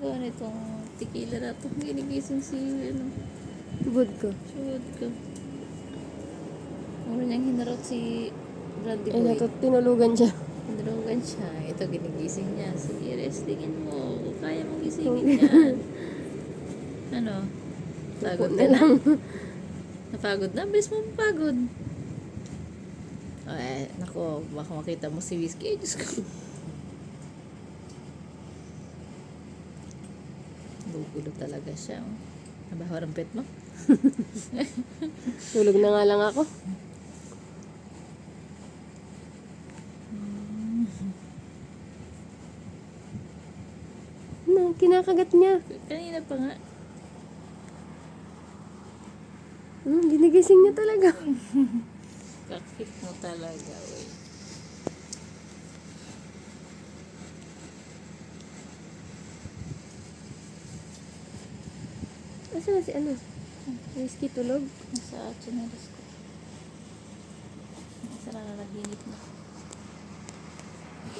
gano'n itong tequila na ito. Ginigising si, ano, Vodka. suwad ka. Ano niyang hinarot si Brandy Ay, Boy. nato, tinulugan siya. Tinulungan siya. Ito, ginigising niya. Sige, restingin mo. Kaya mong gisingin yan. ano? Pagod na na? Napagod na? Bilis mo mapagod. Oh, eh, nako, baka makita mo si Whiskey. Ay, Diyos ko. Gugulo talaga siya. Oh. Nabaho ng pet mo? Tulog na nga lang ako. Ano, kinakagat niya. Kanina pa nga. Hmm, ginigising niya talaga. Kakit mo talaga, wey. Asa na si ano? Whiskey tulog? Nasa chinelas ko. Nasa nakakaginip mo.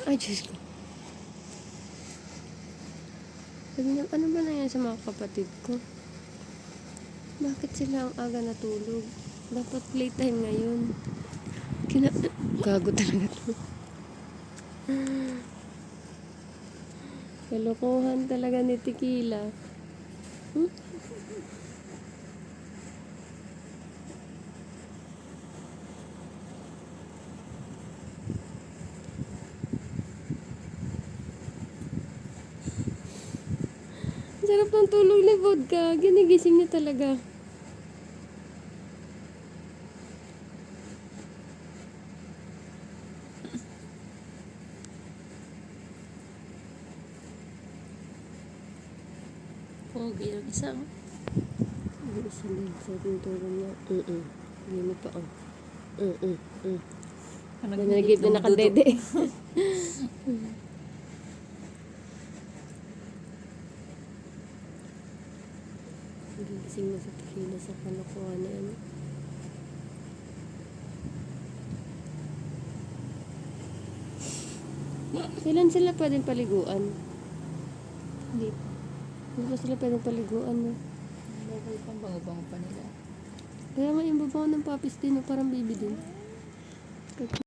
Ay, Diyos ko. Sabi niya, ano ba na yan sa mga kapatid ko? Bakit sila ang aga natulog? Dapat playtime ngayon. Kina... Gago talaga to. Kalokohan talaga ni Tequila. Hmm? Sarap ng tulog ni vodka. Ginigising niya talaga. Pogi yung isa, oh. Ang isa din sa tinutulog niya. Mm-mm. Hindi pa ang. Mm-mm. Mm. Ano Nanagip na nakadede. Gigising na sa tequila sa kalokohan na yan. Kailan sila pwedeng paliguan? Hindi pa. Hindi pa sila pwedeng paliguan, no? Bagay pang bango-bango pa nila. Kaya nga yung babaw ng papis din, no? parang baby din.